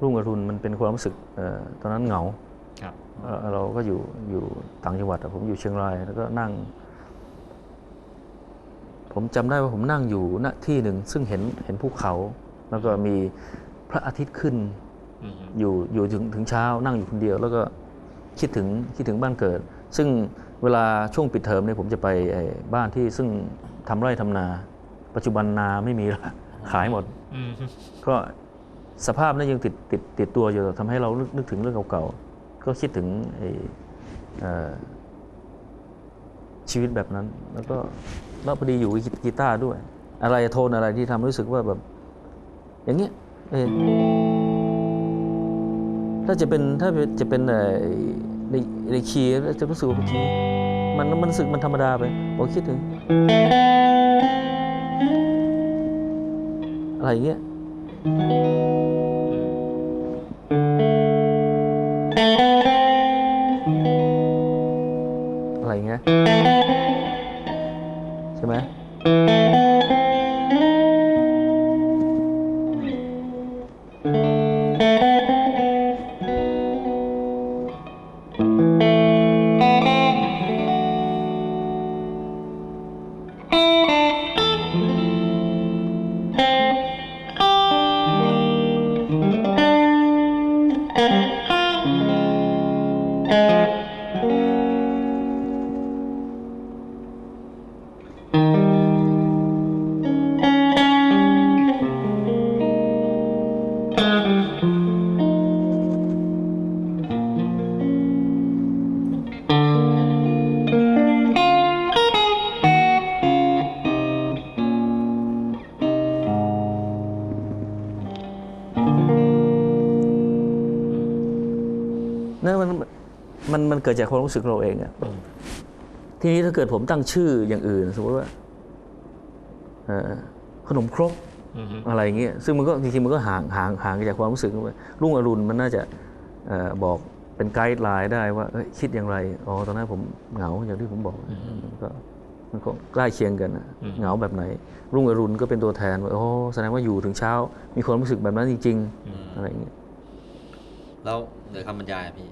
รุ่งอรุณมันเป็นความรู้สึกเอ่อตอนนั้นเหงาครับเอ่อเราก็อยู่อยู่ต่างจังหวัดอะผมอยู่เชียงรายแล้วก็นั่ง ผมจำได้ว่าผมนั่งอยู่ณที่หนึ่งซึ่งเห็นเห็นภูเขา แล้วก็มีพระอาทิตย์ขึ้นอืมอยู่อยู่ถึงถึงเช้านั่งอยู่คนเดียว แล้วก็คิดถึงคิดถึงบ้านเกิด ซึ่งเวลาช่วงปิดเทอมเนี่ยผมจะไปไอ้บ้านที่ซึ่งทำไร่ทำนา ปัจจุบันนาไม่มีละขายหมดอืมก็ สภาพนั้นยังติดติดติดตัวอยู่ทำให้เรานึกนึกถึงเรื่องเก่าๆ ก็คิดถึงชีวิตแบบนั้น แล้วก็แล้วพอดีอยู่กีตาร์ด้วย อะไรโทนอะไรที่ทำรู้สึกว่าแบบ อย่างเงี้ยถ้าจะเป็นถ้าจะเป็นในในคีย์จะรู้สึกว่าบางทีมันมันรู้สึกมันธรรมดาไปผมคิดถึงอะไรอย่างเงี้ย อะไนั่นมันมันมันเกิดจากความรู้สึกเราเองอะทีนี้ถ้าเกิดผมตั้งชื่ออย่างอื่น สมมติว่าเอ่อขนมครกอืมอะไรอย่างเงี้ยซึ่งมันก็จริงๆมันก็ห่างห่างห่างจากความรู้สึกไปรุ่งอรุณมันน่าจะเอ่อบอกเป็นไกด์ไลน์ได้ว่าเอ้ยคิดอย่างไรอ๋อตอนนั้นผมเหงาอย่างที่ผมบอกมันก็มันก็ใกล้เคียงกันนะเหงาแบบไหน รุ่งอรุณก็เป็นตัวแทนว่าโอ้แสดงว่าอยู่ถึงเช้า มีความรู้สึกแบบนั้นจริง ๆ อะไรอย่างเงี้ย แล้วเหนือคำบรรยายอะพี่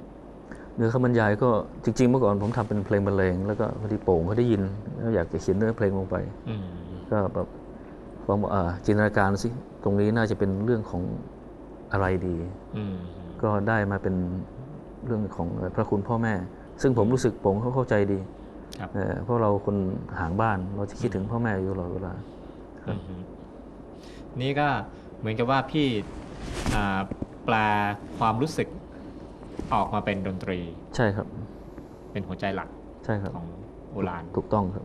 เนื้อคำบรรยายก็จริงๆเมื่อก่อนผมทำเป็นเพลงบรรเลงแล้วก็พอดีโป่งเขาได้ยินแล้วอยากจะเขียนเนื้อเพลงลงไปอืมก็แบบลองบอกอ่าจินตนาการสิตรงนี้น่าจะเป็นเรื่องของอะไรดีอืมก็ได้มาเป็นเรื่องของพระคุณพ่อแม่ ซึ่งผมรู้สึกโป่งเขาเข้าใจดีครับเอ่อเพราะเราคนห่างบ้านเราจะคิดถึงพ่อแม่อยู่ตลอดเวลาอืมนี่ก็เหมือนกับว่าพี่อ่า แปลความรู้สึกออกมาเป็นดนตรี ใช่ครับ เป็นหัวใจหลักใช่ครับของโอรานถูกต้องครับ